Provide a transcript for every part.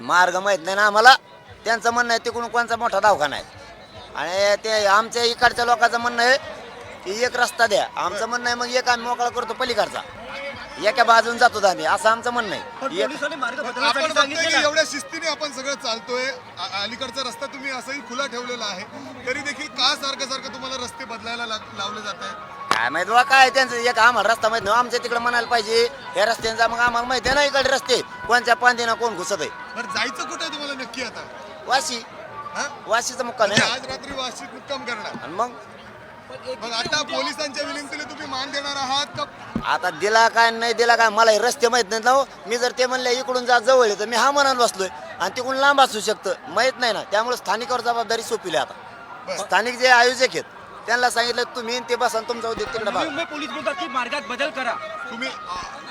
मार्ग माहीत नाही ना आम्हाला. त्यांचं म्हणणं आहे तिकडून कोणचा मोठा दवाखाना आहे. आणि ते आमच्या इकडच्या लोकांचं म्हणणं आहे की एक रस्ता द्या. आमचं म्हणणं आहे मग एक आम्ही मोकळा करतो पलीकडचा. एका बाजून जातो आम्ही. असं आमचं म्हणणं आहे. एक आपण बघतोय का? एवढ्या शिस्तीने आपण सगळं चालतोय. आ- अलीकडचा रस्ता तुम्ही असंही खुला ठेवलेला आहे. तरी देखील का सारखं सारखं तुम्हाला रस्ते बदलायला लाग- लावले जात आहेत? काय माहीत बा काय त्यांचं एक आम्हाला रस्ता माहीत नाही आमच्या तिकडे म्हणायला पाहिजे या रस्त्यांचा मग आम्हाला माहिती आहे ना इकडे रस्ते कोणत्या पांदीना कोण घुसत आहे. बरं जायचं कुठे तुम्हाला नक्की आता? वाशी. हा? वाशीचा मुक्काम आहे म्हणजे ना आज रात्री वाशीत मुक्काम करणार. आणि मग? मग आता पोलिसांच्या विनंतीला तुम्ही मान देणार आहात का? आता दिला काय नाही दिला काय मला हे रस्ते माहीत नाहीत ना हो. मी जर ते म्हणले इकडून जा जवळ आहे तर मी हा म्हणाल बसलोय. आणि तिकडून लांब असू शकतं. माहीत नाही ना त्यामुळे स्थानिकावर जबाबदारी सोपली आता. स्थानिक जे आयोजक आहेत त्यांना सांगितलं तुम्ही ते बसा आणि तुमचा उद्योग तिकडे नवी बघा. मुंबई पोलीस बोलतात की मार्गात बदल करा. तुम्ही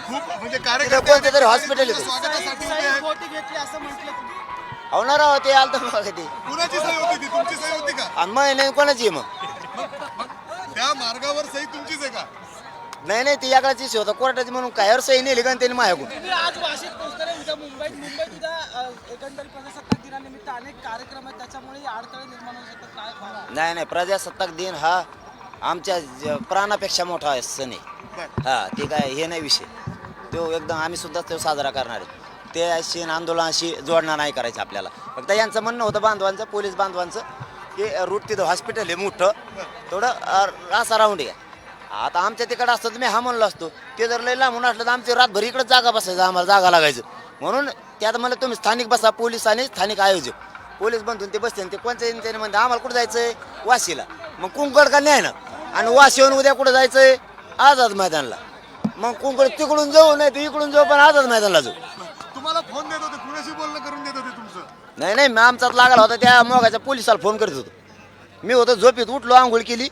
खूप म्हणजे कोणते तरी हॉस्पिटल येते. स्वागतासाठी उभे आहेत. होणार आहो ते आलं तर बघा ते. कुणाची सही होती ती? तुमची सही होती का? आणि मग नाही कोणाची आहे मग? त्या मार्गावर सही तुमचीच आहे का? नाही नाही ती याकडची होता. कोर्टाची म्हणून काय? सही नेली का त्यांनी माझ्याकडून तुम्ही आज वाशीत पोहोचणार आहे उद्या मुंबईत मुंबईत उद्या अ, एकंदरीत प्रजासत्ताक दिनानिमित्त अनेक कार्यक्रम आहेत त्याच्यामुळे अडथळे निर्माण होऊ शकतात. काय नाही नाही प्रजासत्ताक दिन हा आमच्या ज- प्राणापेक्षा मोठा आहे सण आहे. हा ते काय हे नाही विषय. तो एकदम आम्ही सुद्धा तो साजरा करणार आहे. ते अशी आंदोलनाशी जोडणार नाही करायचं आपल्याला. फक्त यांचं म्हणणं होतं बांधवांचं पोलीस बांधवांचं की रूट तिथं हॉस्पिटल आहे मोठं. थोडं अ, असा राऊंड आहे. आता आमच्या तिकडं असतं तर मी हा म्हणलो असतो ते जर लय लांबून असलं तर आमची रातभर इकडे जागा बसायचं आम्हाला जागा लागायचं. म्हणून त्यात म्हणलं तुम्ही स्थानिक बसा पोलीस आणि स्थानिक आयोजक. पोलीस बंधून ते बसते आणि ते कोणत्या त्याने म्हणते आम्हाला कुठं जायचंय? वाशीला. मग कुंकड का नाही ना आणि वाशीहून उद्या कुठं जायचंय? आझाद मैदानला. मग कुंकड तिकडून जाऊ नाही तर इकडून जाऊ पण आझाद मैदानला जाऊ. तुम्हाला फोन देत होते कुणाशी बोलणं करून देत होते तुमचं? नाही नाही मी आमचाच लागला होता त्या मोगाच्या पोलिसाला फोन करत होतो. मी होतो झोपेत उठलो आंघोळ केली.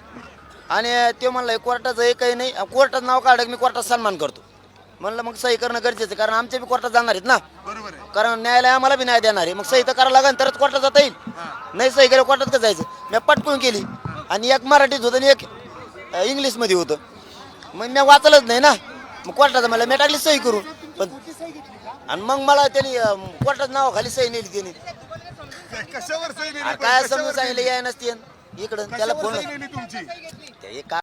आणि ते म्हणलं कोर्टाचं एक काही नाही. कोर्टात नाव काढलं मी कोर्टात सन्मान करतो. म्हणलं मग सही करणं गरजेचं आहे, कारण आमच्या बी कोर्टात जाणार आहेत ना. बरोबर आहे. कारण न्यायालय आम्हाला बी न्याय देणार आहे. मग सही तर करावं लागेल तरच कोर्टात जाता येईल. नाही सही केलं कोर्टात का जायचं? मी पटकून केली. आणि एक मराठीत होतं आणि एक अ, इंग्लिशमध्ये होतं. मग मी वाचलंच नाही ना. मग कोर्टात मला मी टाकली सही करून. पण आणि मग मला त्यांनी अ, कोर्टात नावाखाली सही नेली त्यांनी. कशावर सही नेली? अरे पण? काय कशावर समजून सांगितलं नेली? या नसते. इकडं त्याला कशावर फोन सही तुमची? ते का